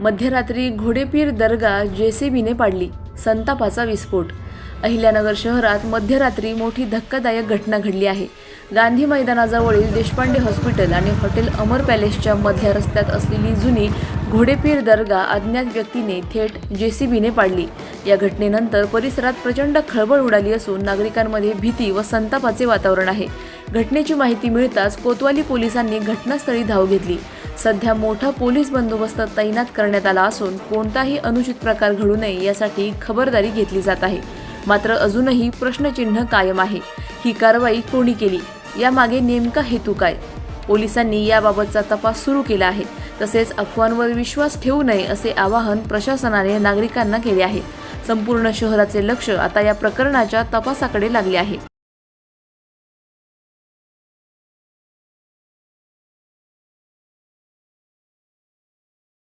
मध्यरात्री घोडेपीर दर्गा जेसीबीने पाडली. संतापाचा विस्फोट. अहिल्यानगर शहरात मध्यरात्री मोठी धक्कादायक घटना घडली आहे. गांधी मैदानाजवळील देशपांडे हॉस्पिटल आणि हॉटेल अमर पॅलेसच्या मधल्या रस्त्यात असलेली जुनी घोडेपीर दर्गा अज्ञात व्यक्तीने थेट जेसीबीने पाडली. या घटनेनंतर परिसरात प्रचंड खळबळ उडाली असून नागरिकांमध्ये भीती व संतापाचे वातावरण आहे. घटनेची माहिती मिळताच कोतवाली पोलिसांनी घटनास्थळी धाव घेतली. सध्या मोठा पोलीस बंदोबस्त तैनात करण्यात आला असून कोणताही अनुचित प्रकार घडू नये यासाठी खबरदारी घेतली जात आहे. मात्र अजूनही प्रश्नचिन्ह कायम आहे. ही कारवाई कोणी केली? यामागे नेमका हेतू काय? पोलिसांनी याबाबतचा तपास सुरू केला आहे. तसेच अफवांवर विश्वास ठेवू नये असे आवाहन प्रशासनाने नागरिकांना केले आहे. संपूर्ण शहराचे लक्ष आता या प्रकरणाच्या तपासाकडे लागले आहे.